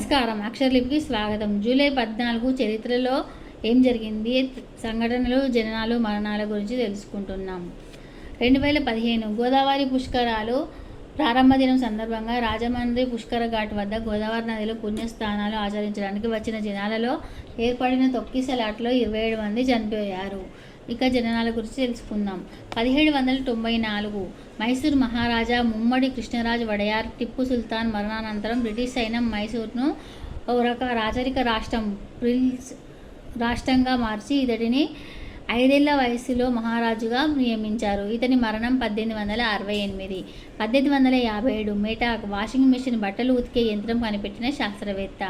నమస్కారం. అక్షరలిపికి స్వాగతం. జూలై పద్నాలుగు చరిత్రలో ఏం జరిగింది? సంఘటనలు జననాలు మరణాల గురించి తెలుసుకుంటున్నాం. రెండు వేల పదిహేను గోదావరి పుష్కరాలు ప్రారంభ దినం సందర్భంగా రాజమండ్రి పుష్కర ఘాట్ వద్ద గోదావరి నదిలో పుణ్యస్థానాలు ఆచరించడానికి వచ్చిన జనాలలో ఏర్పడిన తొక్కిసలాట్లో ఇరవై ఏడు మంది చనిపోయారు. ఇక జననాల గురించి తెలుసుకుందాం. పదిహేడు వందల తొంభై నాలుగు మైసూర్ మహారాజా ముమ్మడి కృష్ణరాజు వడయార్ టిప్పు సుల్తాన్ మరణానంతరం బ్రిటిష్ సైన్యం మైసూర్ను ఒక రాచరిక రాష్ట్రం ప్రిల్స్ రాష్ట్రంగా మార్చి ఇతడిని ఐదేళ్ళ వయసులో మహారాజుగా నియమించారు. ఇతని మరణం పద్దెనిమిది వందల అరవై ఎనిమిది. పద్దెనిమిది వందల యాభై ఏడు మెటాక్ వాషింగ్ మెషిన్ బట్టలు ఉతికే యంత్రం కనిపెట్టిన శాస్త్రవేత్త.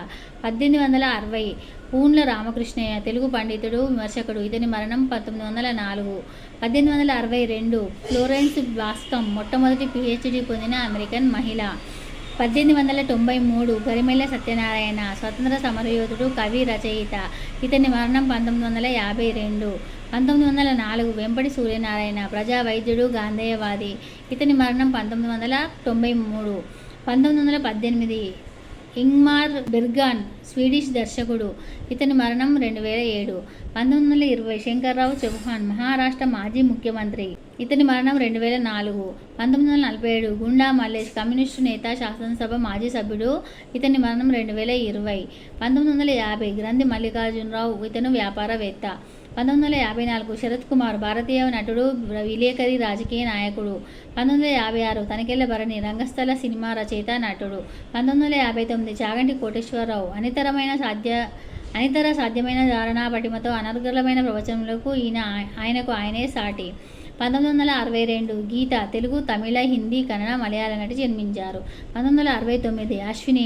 పద్దెనిమిది వందల అరవై పూన్ల రామకృష్ణయ్య తెలుగు పండితుడు విమర్శకుడు. ఇతని మరణం పంతొమ్మిది వందల నాలుగు. పద్దెనిమిది వందల అరవై రెండు ఫ్లోరెన్స్ బాస్కం మొట్టమొదటి పిహెచ్డి పొందిన అమెరికన్ మహిళ. పద్దెనిమిది వందల తొంభై మూడు గరిమెల్ల సత్యనారాయణ స్వతంత్ర సమరయోధుడు కవి రచయిత. ఇతని మరణం పంతొమ్మిది వందల యాభై రెండు. పంతొమ్మిది వందల నాలుగు వెంపటి సూర్యనారాయణ ప్రజా వైద్యుడు గాంధేయవాది. ఇతని మరణం పంతొమ్మిది వందల తొంభై మూడు. పంతొమ్మిది వందల పద్దెనిమిది ఇంగ్మార్ బెర్గాన్ స్వీడిష్ దర్శకుడు. ఇతని మరణం రెండు వేల ఏడు. పంతొమ్మిది వందల ఇరవై శంకర్రావు చౌహాన్ మహారాష్ట్ర మాజీ ముఖ్యమంత్రి. ఇతని మరణం రెండు వేల నాలుగు. పంతొమ్మిది వందల నలభై ఏడు గుండా మల్లేష్ కమ్యూనిస్టు నేత శాసనసభ మాజీ సభ్యుడు. ఇతని మరణం రెండు వేల ఇరవై. పంతొమ్మిది వందల యాభై గ్రంథి మల్లికార్జునరావు ఇతను వ్యాపారవేత్త. పంతొమ్మిది వందల యాభై నాలుగు శరత్ కుమార్ భారతీయ నటుడు విలేకరి రాజకీయ నాయకుడు. పంతొమ్మిది వందల యాభై ఆరు తనకెళ్ళ భరణి రంగస్థల సినిమా రచయిత నటుడు. పంతొమ్మిది వందల యాభై తొమ్మిది చాగంటి కోటేశ్వరరావు. అనితరమైన సాధ్య అనితర సాధ్యమైన ధారణా పటిమతో అనర్గలమైన ప్రవచనలకు ఈయన ఆయనకు ఆయనే సాటి. పంతొమ్మిది వందల అరవై రెండు గీత తెలుగు తమిళ హిందీ కన్నడ మలయాళ నటి జన్మించారు. పంతొమ్మిది వందల అరవై తొమ్మిది అశ్విని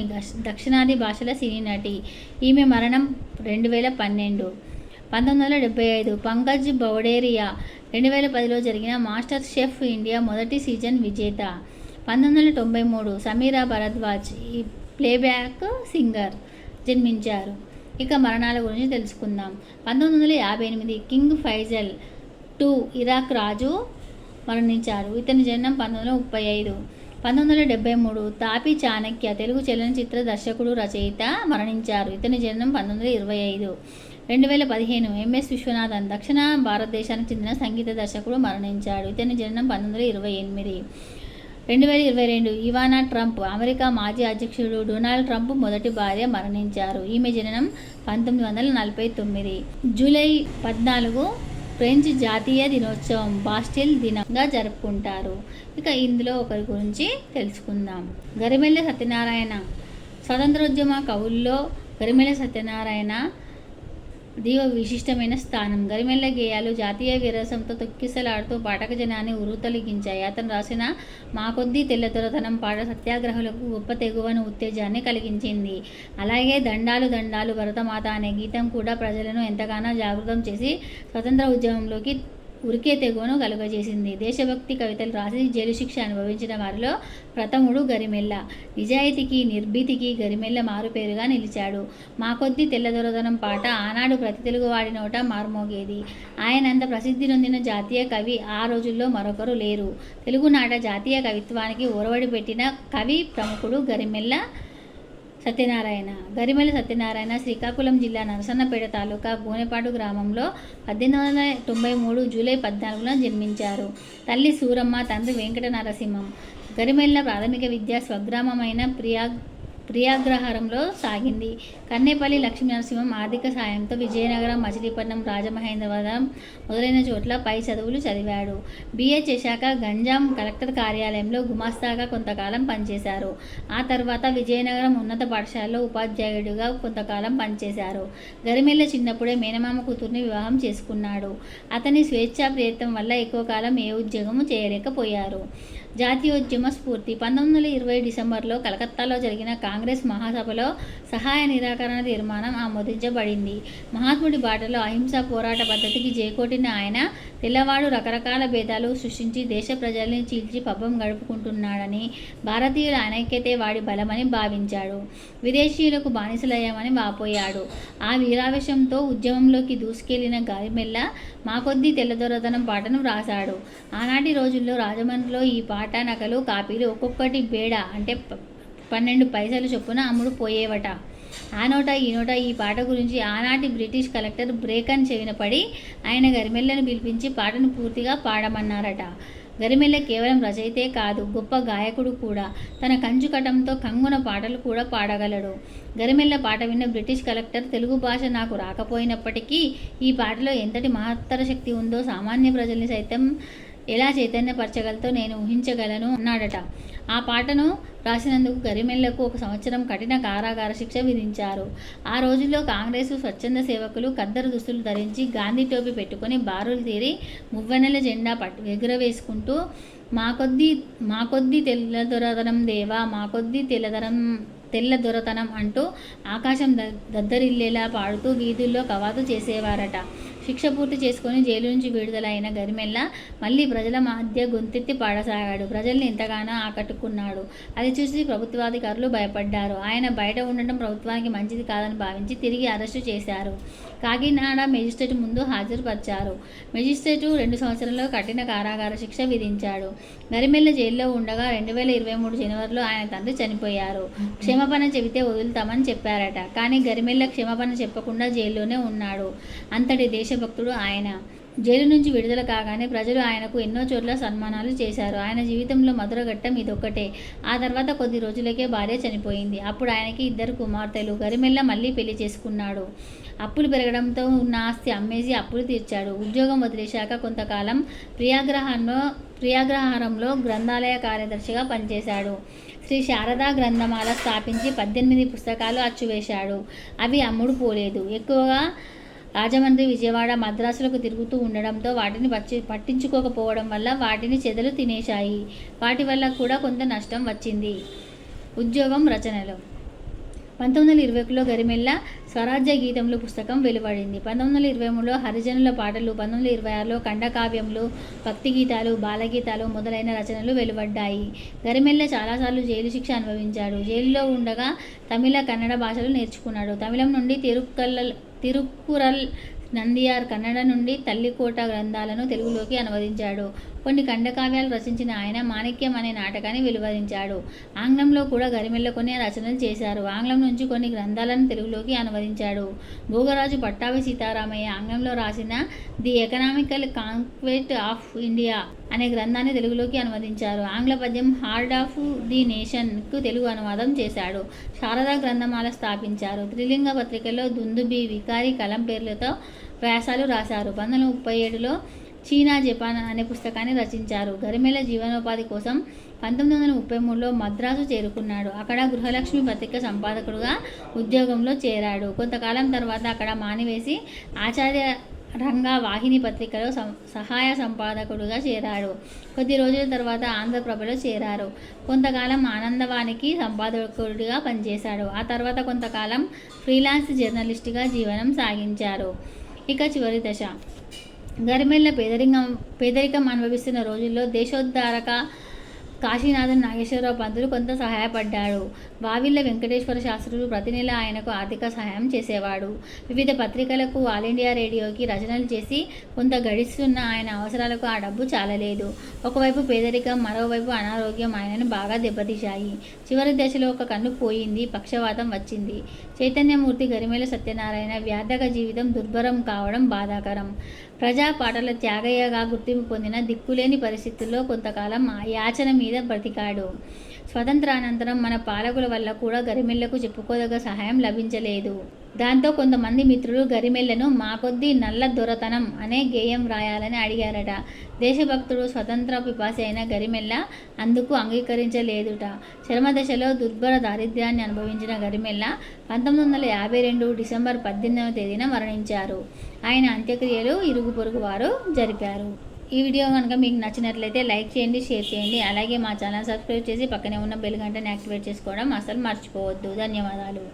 దక్షిణాది భాషల సినీ నటి. ఈమె మరణం రెండు వేల పన్నెండు. పంతొమ్మిది వందల డెబ్బై ఐదు పంకజ్ బౌడేరియా రెండు వేల పదిలో జరిగిన మాస్టర్ షెఫ్ ఇండియా మొదటి సీజన్ విజేత. పంతొమ్మిది వందల తొంభై మూడు సమీరా భరద్వాజ్ ఈ ప్లేబ్యాక్ సింగర్ జన్మించారు. ఇక మరణాల గురించి తెలుసుకుందాం. పంతొమ్మిది వందల యాభై ఎనిమిది కింగ్ ఫైజల్ టూ ఇరాక్ రాజు మరణించారు. ఇతని జన్మం పంతొమ్మిది వందల ముప్పై ఐదు. పంతొమ్మిది వందల డెబ్బై మూడు తాపి చాణక్య తెలుగు చలనచిత్ర దర్శకుడు రచయిత మరణించారు. ఇతని జన్మం పంతొమ్మిది వందల ఇరవై ఐదు. రెండు వేల పదిహేను ఎంఎస్ విశ్వనాథన్ దక్షిణ భారతదేశానికి చెందిన సంగీత దర్శకుడు మరణించాడు. ఇతని జననం పంతొమ్మిది వందల ఇరవై ఎనిమిది. రెండు వేల ఇరవై రెండు ఇవానా ట్రంప్ అమెరికా మాజీ అధ్యక్షుడు డొనాల్డ్ ట్రంప్ మొదటి భార్య మరణించారు. ఈమె జననం పంతొమ్మిది వందల నలభై తొమ్మిది. జూలై పద్నాలుగు ఫ్రెంచ్ జాతీయ దినోత్సవం బాస్టిల్ దినంగా జరుపుకుంటారు. ఇక ఇందులో ఒకరి గురించి తెలుసుకుందాం. గరిమెల్ల సత్యనారాయణ స్వతంత్రోద్యమ కవుల్లో గరిమెల్ల సత్యనారాయణ దీవ విశిష్టమైన స్థానం. గరిమెల్ల గేయాలు జాతీయ విరసంతో తొక్కిసలాడుతూ పాఠక జనాన్ని ఉరుతలిగించాయి అతను రాసిన మా కొద్దీ తెల్లదొరతనం పాట సత్యాగ్రహులకు గొప్ప తెగువను ఉత్తేజాన్ని కలిగించింది. అలాగే దండాలు దండాలు భరతమాత అనే గీతం కూడా ప్రజలను ఎంతగానో జాగృతం చేసి స్వతంత్ర ఉద్యమంలోకి ఉరికే తెగును కలుగజేసింది. దేశభక్తి కవితలు రాసి జైలు శిక్ష అనుభవించిన వారిలో ప్రథముడు గరిమెల్ల. నిజాయితీకి నిర్భీతికి గరిమెల్ల మారుపేరుగా నిలిచాడు. మా కొద్ది తెల్లదొరదనం పాట ఆనాడు ప్రతి తెలుగువాడి నోట మార్మోగేది. ఆయనంత ప్రసిద్ధి నొందిన జాతీయ కవి ఆ రోజుల్లో మరొకరు లేరు. తెలుగునాట జాతీయ కవిత్వానికి ఒరవడి పెట్టిన కవి ప్రముఖుడు గరిమెల్ల సత్యనారాయణ గరిమెల సత్యనారాయణ శ్రీకాకుళం జిల్లా నరసన్నపేట తాలూకా గోనెపాడు గ్రామంలో పద్దెనిమిది వందల తొంభై మూడు జూలై పద్నాలుగున జన్మించారు. తల్లి సూరమ్మ తండ్రి వెంకట నరసింహం గరిమెల్ల ప్రాథమిక విద్య స్వగ్రామమైన ప్రియాగ్ ప్రియాగ్రహారంలో సాగింది. కన్నేపల్లి లక్ష్మీ నరసింహం ఆర్థిక సాయంతో విజయనగరం మచిలీపట్నం రాజమహేంద్రవరం మొదలైన చోట్ల పై చదువులు చదివాడు. బీఏ చేశాక గంజాం కలెక్టర్ కార్యాలయంలో గుమాస్తాగా కొంతకాలం పనిచేశారు. ఆ తర్వాత విజయనగరం ఉన్నత పాఠశాలలో ఉపాధ్యాయుడిగా కొంతకాలం పనిచేశారు. గరిమెల్ల చిన్నప్పుడే మేనమామ కూతుర్ని వివాహం చేసుకున్నాడు. అతని స్వేచ్ఛా ప్రయత్నం వల్ల ఎక్కువ కాలం ఏ ఉద్యోగము చేయలేకపోయారు. జాతీయోద్యమ స్ఫూర్తి. పంతొమ్మిది వందల ఇరవై డిసెంబర్లో కలకత్తాలో జరిగిన కాంగ్రెస్ మహాసభలో సహాయ నిరాకరణ తీర్మానం ఆమోదించబడింది. మహాత్ముడి బాటలో అహింస పోరాట పద్ధతికి చేకొట్టిన ఆయన తెల్లవాడు రకరకాల భేదాలు సృష్టించి దేశ ప్రజల్ని చీల్చి పబ్బం గడుపుకుంటున్నాడని భారతీయుల అనైక్యతే వాడి బలమని భావించాడు. విదేశీయులకు బానిసలయ్యామని వాపోయాడు. ఆ వీరావేశంతో ఉద్యమంలోకి దూసుకెళ్ళిన గాలిమెల్ల మా కొద్ది తెల్లదొరదనం పాటను వ్రాశాడు ఆనాటి రోజుల్లో రాజమండ్రిలో ఈ పాట నకలు కాపీలు ఒక్కొక్కటి బేడ. అంటే పన్నెండు పైసలు చొప్పున అమ్ముడు పోయేవట. ఆ నోట ఈ నోట ఈ పాట గురించి ఆనాటి బ్రిటిష్ కలెక్టర్ బ్రేకన్ చెవిన పడి ఆయన గరిమెల్లను పిలిపించి పాటను పూర్తిగా పాడమన్నారట. గరిమెల్ల కేవలం రచయితే కాదు గొప్ప గాయకుడు కూడా. తన కంచుకటంతో కంగున పాటలు కూడా పాడగలడు. గరిమెల్ల పాట విన్న బ్రిటిష్ కలెక్టర్ తెలుగు భాష నాకు రాకపోయినప్పటికీ ఈ పాటలో ఎంతటి మహత్తర శక్తి ఉందో సామాన్య ప్రజల్ని సైతం ఎలా చైతన్యపరచగలతో నేను ఊహించగలను అన్నాడట. ఆ పాటను రాసినందుకు గరిమెళ్ళకు ఒక సంవత్సరం కఠిన కారాగార శిక్ష విధించారు. ఆ రోజుల్లో కాంగ్రెస్ స్వచ్ఛంద సేవకులు కద్దరు దుస్తులు ధరించి గాంధీ టోపీ పెట్టుకొని బారులు తీరి మువ్వనెల జెండా పట్టు ఎగురవేసుకుంటూ మా కొద్దీ మా కొద్దీ తెల్లదొరతనం దేవా మా కొద్దీ తెల్లదనం తెల్ల దొరతనం అంటూ ఆకాశం ద దద్దరిల్లేలా పాడుతూ వీధుల్లో కవాతు చేసేవారట. శిక్ష పూర్తి చేసుకుని జైలు నుంచి విడుదలైన గరిమెల్ల మళ్ళీ ప్రజల మధ్య గొంతెత్తి పాడసాగాడు. ప్రజల్ని ఎంతగానో ఆకట్టుకున్నాడు. అది చూసి ప్రభుత్వాధికారులు భయపడ్డారు. ఆయన బయట ఉండటం ప్రభుత్వానికి మంచిది కాదని భావించి తిరిగి అరెస్టు చేశారు. కాకినాడ మెజిస్ట్రేట్ ముందు హాజరుపరిచారు. మెజిస్ట్రేటు రెండు సంవత్సరాల్లో కఠిన కారాగార శిక్ష విధించాడు. గరిమెల్ల జైల్లో ఉండగా రెండు వేల ఇరవై మూడు జనవరిలో ఆయన తండ్రి చనిపోయారు. క్షమాపణ చెబితే వదులుతామని చెప్పారట. కానీ గరిమెల్ల క్షమాపణ చెప్పకుండా జైల్లోనే ఉన్నాడు. అంతటి దేశ దేశభక్తుడు ఆయన. జైలు నుంచి విడుదల కాగానే ప్రజలు ఆయనకు ఎన్నో చోట్ల సన్మానాలు చేశారు. ఆయన జీవితంలో మధుర ఘట్టం ఇదొక్కటే. ఆ తర్వాత కొద్ది రోజులకే భార్య చనిపోయింది. అప్పుడు ఆయనకి ఇద్దరు కుమార్తెలు. గరిమెల్ల మళ్ళీ పెళ్ళి చేసుకున్నాడు. అప్పులు పెరగడంతో ఉన్న ఆస్తి అమ్మేసి అప్పులు తీర్చాడు. ఉద్యోగం వదిలేశాక కొంతకాలం ప్రియాగ్రహంలో ప్రియాగ్రహారంలో గ్రంథాలయ కార్యదర్శిగా పనిచేశాడు. శ్రీ శారదా గ్రంథమాల స్థాపించి పద్దెనిమిది పుస్తకాలు అచ్చువేశాడు. అవి అమ్ముడు పోలేదు. ఎక్కువగా రాజమండ్రి విజయవాడ మద్రాసులకు తిరుగుతూ ఉండడంతో వాటిని పచ్చి పట్టించుకోకపోవడం వల్ల వాటిని చెదలు తినేశాయి. వాటి వల్ల కూడా కొంత నష్టం వచ్చింది. ఉద్యోగం రచనలు. పంతొమ్మిది వందల ఇరవై ఒకటిలో గరిమెల్ల స్వరాజ్య గీతములు పుస్తకం వెలువడింది. పంతొమ్మిది వందల ఇరవై మూడులో హరిజనుల పాటలు పంతొమ్మిది వందల ఇరవై ఆరులో ఖండకావ్యములు భక్తి గీతాలు బాలగీతాలు మొదలైన రచనలు వెలువడ్డాయి. గరిమెల్ల చాలాసార్లు జైలు శిక్ష అనుభవించాడు. జైలులో ఉండగా తమిళ కన్నడ భాషలు నేర్చుకున్నాడు. తమిళం నుండి తిరుక్కల్ల తిరుక్కురల్ నందియార్ కన్నడ నుండి తల్లికోట గ్రంథాలను తెలుగులోకి అనువదించాడు. కొన్ని ఖండకావ్యాలు రచించిన ఆయన మాణిక్యం అనే నాటకాన్ని వెలువరించాడు. ఆంగ్లంలో కూడా గరిమెల్ల కొన్ని రచనలు చేశారు. ఆంగ్లం నుంచి కొన్ని గ్రంథాలను తెలుగులోకి అనువదించాడు. భోగరాజు పట్టాభి సీతారామయ్య ఆంగ్లంలో రాసిన the economical conquest of India అనే గ్రంథాన్ని తెలుగులోకి అనువదించారు. ఆంగ్ల పద్యం హార్డ్ ఆఫ్ ది నేషన్కు తెలుగు అనువాదం చేశాడు. శారదా గ్రంథమాల స్థాపించారు. త్రిలింగ పత్రికలో దుందుబి వికారి కలం పేర్లతో వ్యాసాలు రాశారు. పంతొమ్మిది వందల ముప్పై ఏడులో చీనా జపాన్ అనే పుస్తకాన్ని రచించారు. గరిమెల జీవనోపాధి కోసం పంతొమ్మిది వందల ముప్పై మూడులో మద్రాసు చేరుకున్నాడు. అక్కడ గృహలక్ష్మి పత్రిక సంపాదకుడుగా ఉద్యోగంలో చేరాడు. కొంతకాలం తర్వాత అక్కడ మానివేసి ఆచార్య రంగా వాహిని పత్రికలో సహాయ సంపాదకుడుగా చేరాడు. కొద్ది రోజుల తర్వాత ఆంధ్రప్రభలో చేరారు. కొంతకాలం ఆనందవానికి సంపాదకుడిగా పనిచేశాడు. ఆ తర్వాత కొంతకాలం ఫ్రీలాన్స్ జర్నలిస్ట్గా జీవనం సాగించారు. ఇక చివరి దశ. గరిమెళ్ళ పేదరికం పేదరికం అనుభవిస్తున్న రోజుల్లో దేశోద్ధారక కాశీనాథన్ నాగేశ్వరరావు పంతులు కొంత సహాయపడ్డాడు. వావిళ్ళ వెంకటేశ్వర శాస్త్రులు ప్రతి నెల ఆయనకు ఆర్థిక సహాయం చేసేవాడు. వివిధ పత్రికలకు ఆల్ ఇండియా రేడియోకి రచనలు చేసి కొంత గడిస్తున్న ఆయన అవసరాలకు ఆ డబ్బు చాలలేదు. ఒకవైపు పేదరికం మరోవైపు అనారోగ్యం ఆయనను బాగా దెబ్బతీశాయి. చివరి దశలో ఒక కన్ను పోయింది పక్షవాతం వచ్చింది. చైతన్యమూర్తి గరిమెల సత్యనారాయణ వ్యాధక జీవితం దుర్భరం కావడం బాధాకరం. ప్రజా పాటల త్యాగయ్యగా గుర్తింపు పొందిన దిక్కులేని పరిస్థితుల్లో కొంతకాలం యాచన మీద బ్రతికాడు. స్వతంత్రానంతరం మన పాలకుల వల్ల కూడా గరిమెళ్ళకు చెప్పుకోదగ్గ సహాయం లభించలేదు. దాంతో కొంతమంది మిత్రులు గరిమెళ్ళను మాకొద్ది నల్ల దొరతనం అనే గేయం రాయాలని అడిగారట. దేశభక్తుడు స్వతంత్ర పిపాసి అయిన గరిమెల్ల అందుకు అంగీకరించలేదుట. చర్మదశలో దుర్భర దారిద్ర్యాన్ని అనుభవించిన గరిమెల్ల పంతొమ్మిది వందల యాభై రెండు డిసెంబర్ పద్దెనిమిదవ తేదీన మరణించారు. ఆయన అంత్యక్రియలు ఇరుగు పొరుగు వారు జరిపారు. ఈ వీడియో కనుక మీకు నచ్చినట్లయితే లైక్ చేయండి షేర్ చేయండి. అలాగే మా ఛానల్ సబ్స్క్రైబ్ చేసి పక్కనే ఉన్న బెల్ గంటని యాక్టివేట్ చేసుకోవడం అసలు మర్చిపోవద్దు. ధన్యవాదాలు.